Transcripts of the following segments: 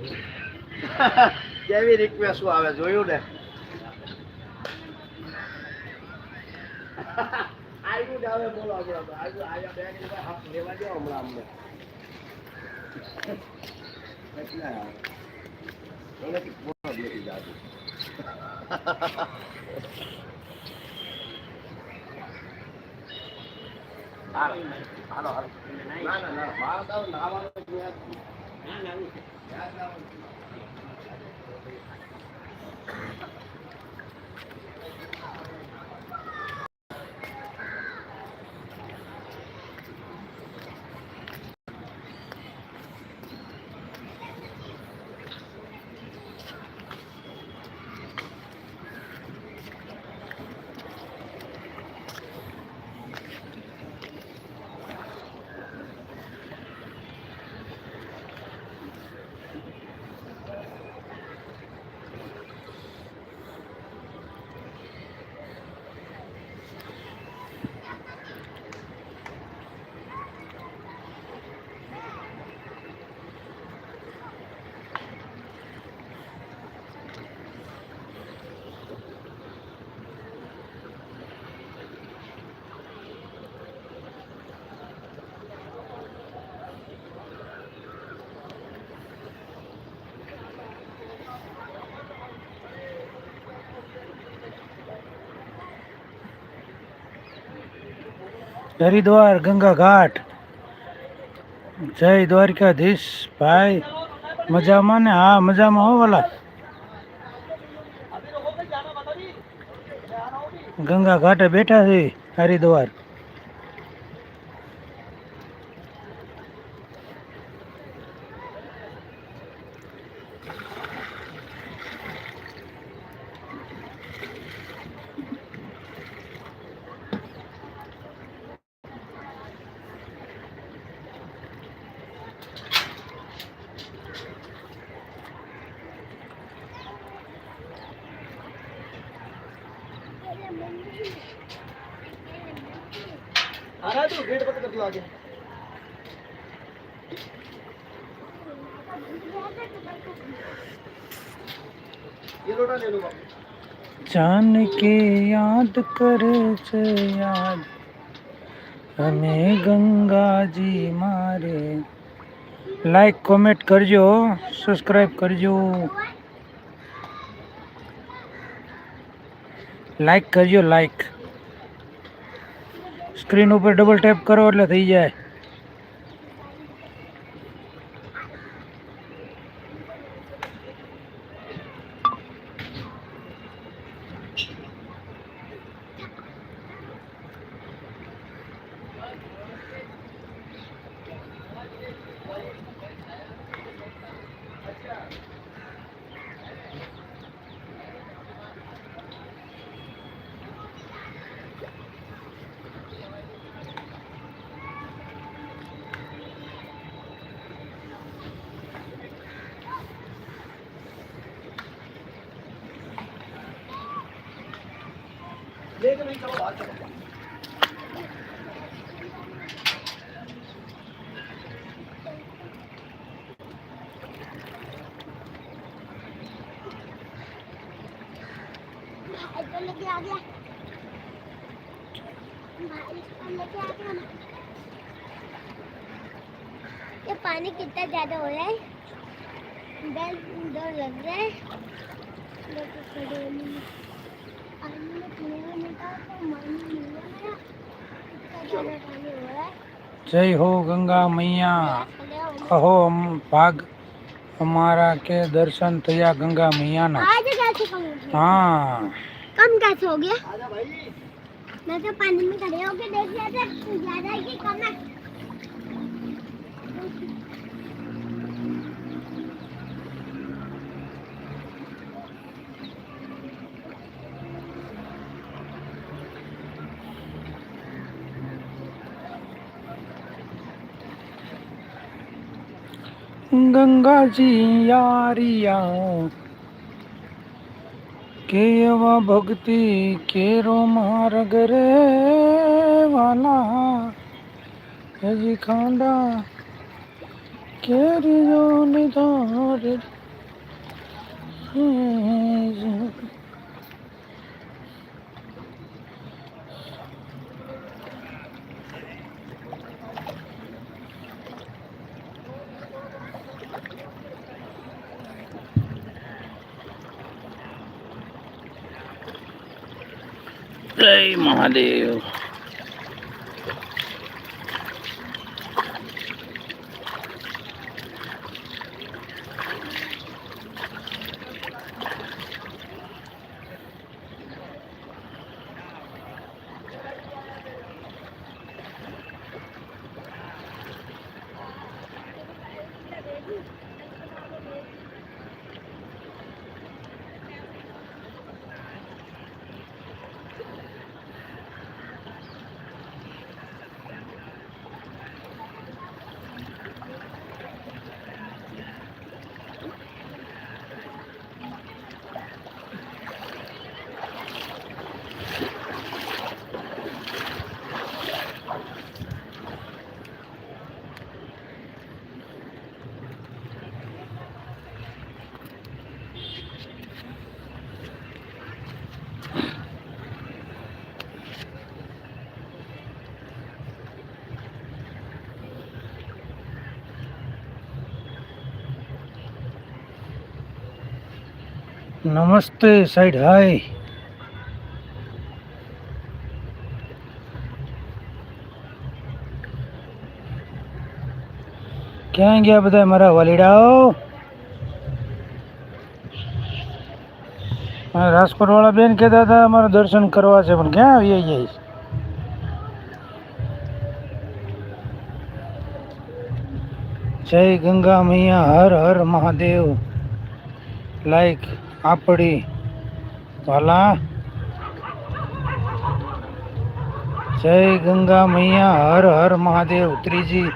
કેવી રિક્વેસ્ટ આવે જોયું ને આવ્યું બોલો હમણાં. આવ્યું આવ્યા બે હાથ લેવા દો હમણાં અમને હાલો, હાલો. ના, ના, ના. મારા તો નાવાનું જ નથી. હરિદ્વાર, ગંગા ઘાટ. જય દ્વારકાધીશ, ભાઈ. મજામાં ને? હા, મજામાં હો વાલા ગંગા ઘાટે બેઠા છે હરિદ્વાર. आना तू गेट बंद कर दियो आगे ये लोटा ले लो बाबू જાન કે યાદ કરે છે યાદ અને ગંગાજી મારે લાઈક કોમેન્ટ કરજો સબસ્ક્રાઈબ કરજો લાઈક કરજો લાઈક સ્ક્રીન ઉપર ડબલ ટેપ કરો એટલે થઈ જાય. चलो आ गया ये पानी कितना ज़्यादा हो रहा है? डर डर लग रहा है। जय हो गंगा मैया। कहो हम भाग हमारा के दर्शन तया गंगा मैया ना। आज हाँ। कम कैसे हो गया मैं तो पानी में खड़े होके देख रहा था ज़्यादा ही कम है? ગંગાજી યારિયા. કેવા ભક્તિ કેરો માર્ગ રે વાલા. હજી ખાંડા કેરીઓ નિધાર જય મહાદેવ નમસ્તે સાઈડ, હાય. ક્યાં ગયા બધા મારા વલીડાઓ? રાજકોટ વાળા બેન કહેતા હતા, અમારે દર્શન કરવા છે, પણ ક્યાં આવી જાય જય ગંગા મૈયા, હર હર મહાદેવ. લાઈક આપડી વાલા જય ગંગા મૈયા, હર હર મહાદેવ, ત્રીજી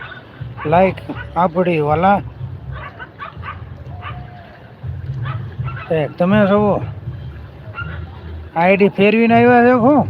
લાઈક આપડી વાલા તમે છો આઈડી ફેરવીને આવ્યા છો? શું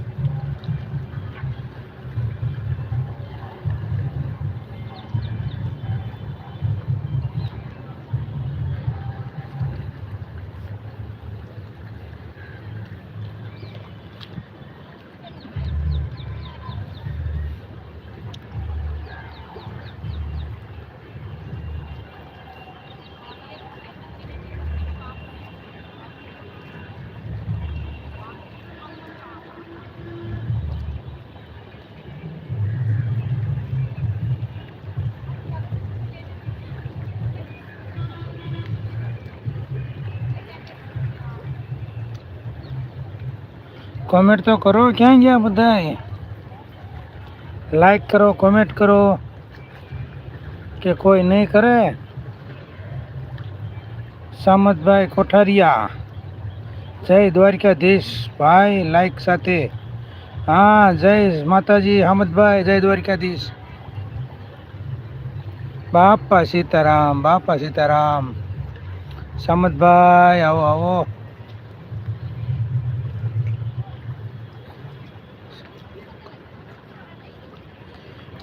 કોમેન્ટ તો કરો ક્યાં ગયા બધા લાઈક કરો કોમેન્ટ કરો કે કોઈ નહીં કરે સામતભાઈ કોઠારિયા જય દ્વારકાધીશ ભાઈ લાઈક સાથે હા જય માતાજી હામદભાઈ જય દ્વારકાધીશ બાપા સીતારામ બાપા સીતારામ સામતભાઈ આવો આવો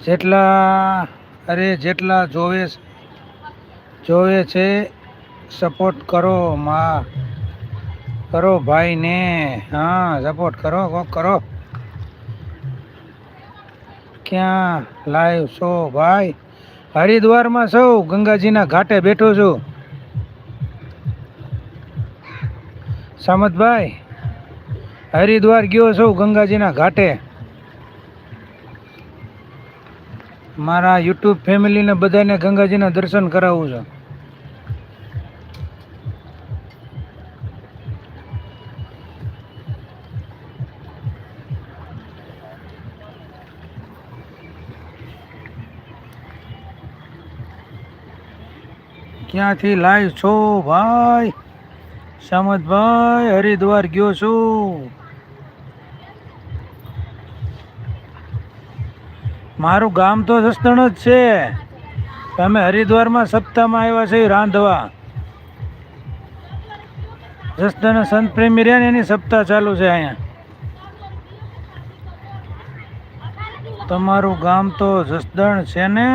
જેટલા, અરે જેટલા જોવે જોવે છે સપોર્ટ કરો માં. કરો ભાઈને. હા સપોર્ટ કરો કોક કરો. ક્યાં લાઈવ છો ભાઈ? હરિદ્વારમાં સૌ ગંગાજીના ઘાટે બેઠો છું. સામતભાઈ, હરિદ્વાર ગયો છું, ગંગાજીના ઘાટે. મારા યુટ્યુબ ફેમિલીને બધાને ગંગાજીના દર્શન કરાવું છું. ક્યાંથી લાઈવ છો ભાઈ? સામતભાઈ હરિદ્વાર ગયો છું. મારું ગામ તો જસદણ જ છે. તમે હરિદ્વારમાં સપ્તાહમાં આવ્યા છે રાંધવા. જસદણ સંત પ્રેમી રહ્યા ને એની સપ્તાહ ચાલુ છે અહીંયા. તમારું ગામ તો જસદણ છે ને?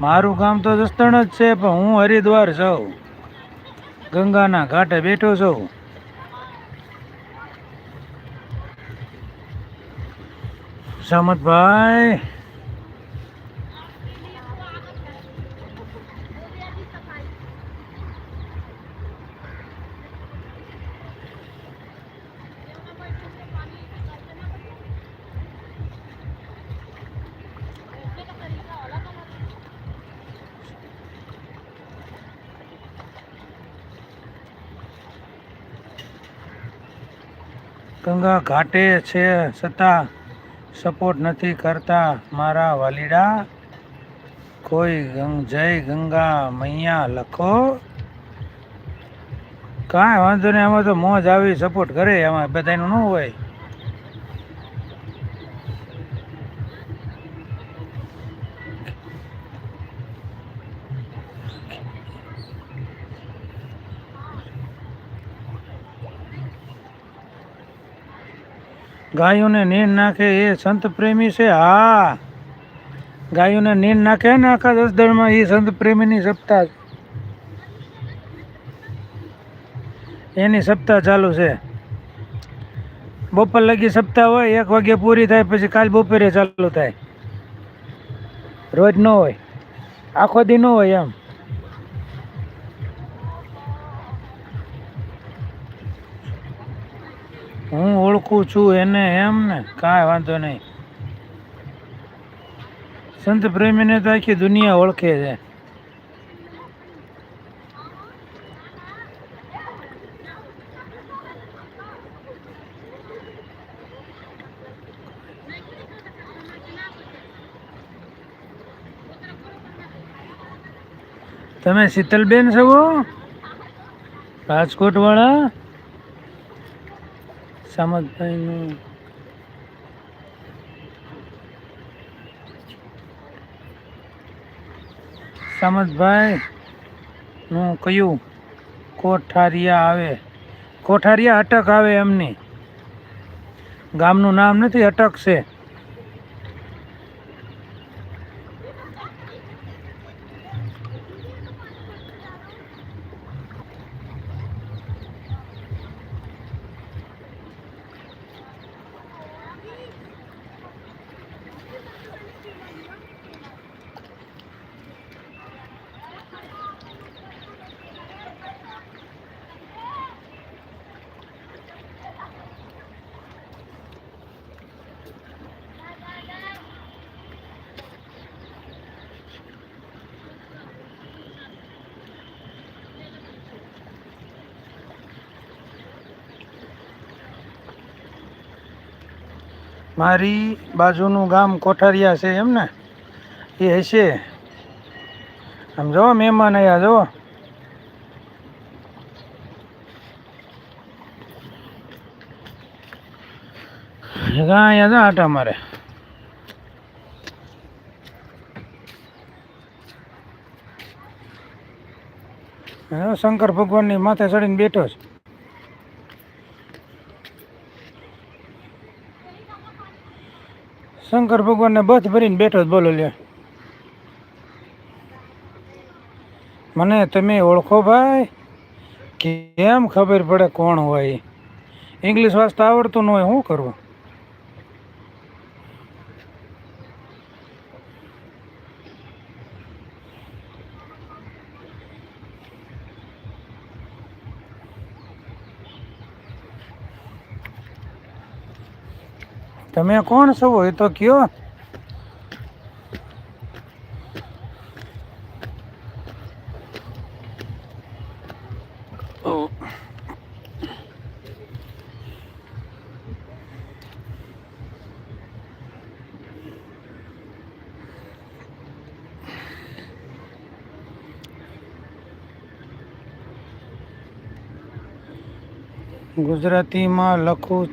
મારું ગામ તો જસદણ જ છે, પણ હું હરિદ્વાર છું. ગંગાના ઘાટે બેઠો છું. સામતભાઈ ગંગા ઘાટે છે છતાં સપોર્ટ નથી કરતા મારા વાલીડા. કોઈ જય ગંગા મૈયા લખો. કાંઈ વાંધો નહીં, આમાં તો મોજ આવી સપોર્ટ કરે એમાં બધાનું ન હોય. ગાયોને નીંદ નાખે એ સંત પ્રેમી છે, હા. ગાયોને નીંદ નાખે ને આખા દસ દળમાં એ સંત પ્રેમીની સપ્તાહ. એની સપ્તાહ ચાલુ છે. બપોર લગી સપ્તાહ હોય, એક વાગે પૂરી થાય, પછી કાલ બપોરે ચાલુ થાય. રોજ ન હોય. આખો દી ન હોય એમ. હું ઓળખું છું એને એમ ને, કાંઈ વાંધો નહીં. સંત પ્રેમીને તો આખી દુનિયા ઓળખે છે. તમે શીતલબેન છો? રાજકોટ વાળા સામતભાઈનું સામતભાઈ નું કયું કોઠારિયા આવે? કોઠારિયા અટક આવે એમની. ગામનું નામ નથી અટક છે મારી બાજુનું ગામ કોઠારિયા છે એમ ને? એ હશે. આમ જો મહેમાન અહીંયા જો. અહીંયા જા આટા મારે. શંકર ભગવાનની માથે ચડીને બેઠો છે. શંકર ભગવાનને બથ ભરીને બેઠો જ બોલો લે મને તમે ઓળખો ભાઈ, કેમ ખબર પડે કોણ હોય? ઇંગ્લિશ વાંચતા આવડતું ન હોય શું કરવું તમે કોણ છો એ તો કયો ઓ. ગુજરાતીમાં લખું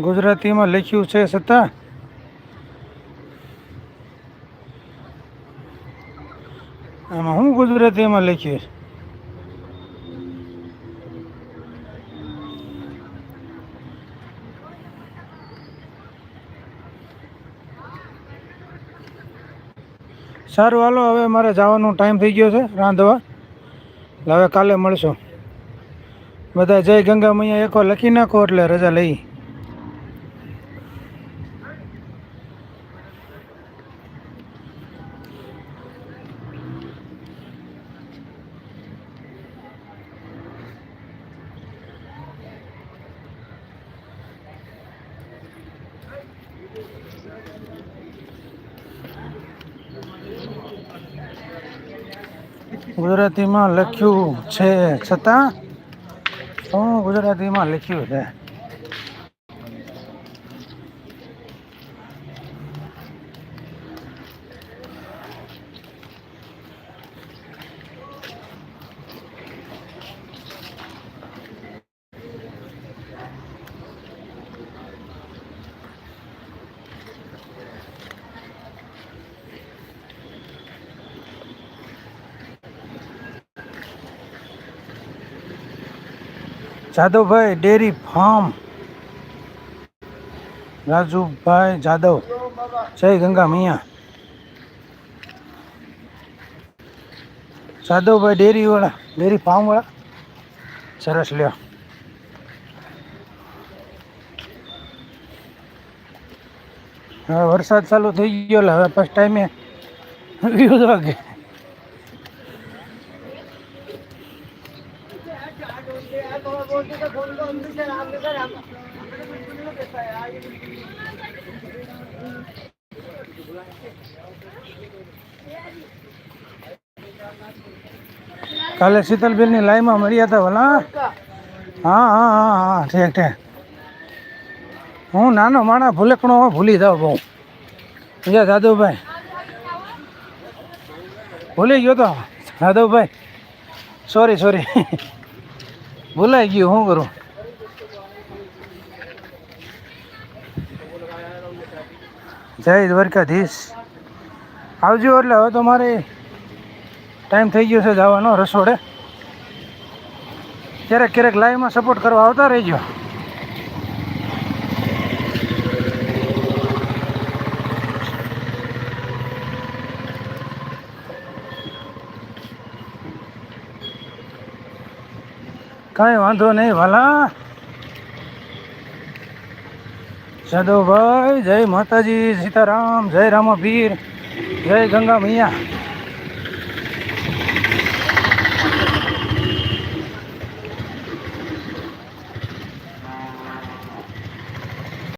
ગુજરાતીમાં લખ્યું છે છતાં આમાં હું ગુજરાતીમાં લખ્યું છે સારું, હાલો, હવે મારે જવાનો ટાઈમ થઈ ગયો છે રાંધવા. હવે કાલે મળશું. બધા જય ગંગા મૈયા એકો લખી નાખો એટલે રજા લઈ. ગુજરાતીમાં લખ્યું છે છતાં શું ગુજરાતીમાં લખ્યું છે? જાદવભાઈ ડેરી ફાર્મ. રાજુભાઈ જાદવ. જય ગંગા મૈયા. જાદવભાઈ ડેરી વાળા ડેરી ફાર્મ વાળા સરસ લ્યો. હવે વરસાદ ચાલુ થઈ ગયો હવે ફર્સ્ટ ટાઈમે વાગે. કાલે શીતલબેનની લાઈનમાં મળ્યા હતા ભલા. હા હા હા હા, ઠીક, ઠેક. હું નાનો માણા ભૂલેકણો ભૂલી જાઉં બહુ. બીજા જાદવભાઈ. ભૂલી ગયો તો? દાદુભાઈ સોરી સોરી ભૂલાઈ ગયું, શું કરું? જય દ્વારકાધીશ. આવજો એટલે હવે તો મારે ટાઈમ થઈ ગયો છે જવાનો રસોડે. ક્યારેક ક્યારેક લાઈવમાં સપોર્ટ કરવા આવતા રહેજો. કાંઈ વાંધો નહીં વાલા. જાદવભાઈ જય માતાજી, સીતારામ, જય રામાપીર, જય ગંગા મૈયા.